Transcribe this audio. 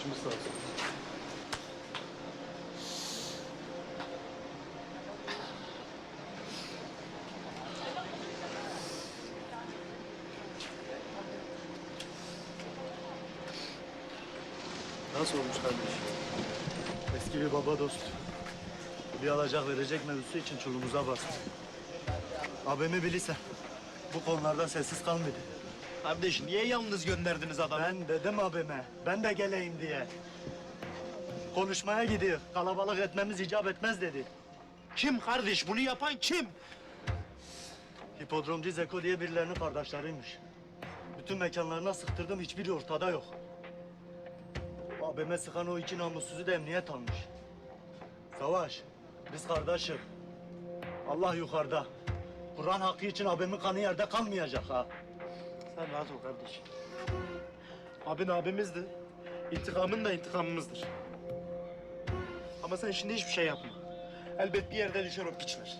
Başımız sağ olsun. Nasıl olmuş kardeş? Eski bir baba dost. Bir alacak verecek mevzusu için çulumuza bastı. Abimi bilirsen bu konularda sessiz kalmadı. Kardeş niye yalnız gönderdiniz adamı? Ben dedim abime, ben de geleyim diye. Konuşmaya gidiyor. Kalabalık etmemiz icap etmez dedi. Kim kardeş? Bunu yapan kim? Hipodromcu Zeko diye birilerinin kardeşleriymiş. Bütün mekanlarına sıktırdım, hiçbiri ortada yok. Abime sıkan o iki namussuzu da emniyet almış. Savaş, biz kardeşiz. Allah yukarıda. Kur'an hakkı için abimin kanı yerde kalmayacak ha. Sen rahat ol kardeş. Abin abimizdi. İntikamın da intikamımızdır. Ama sen şimdi hiçbir şey yapma. Elbet bir yerde düşer o piçler.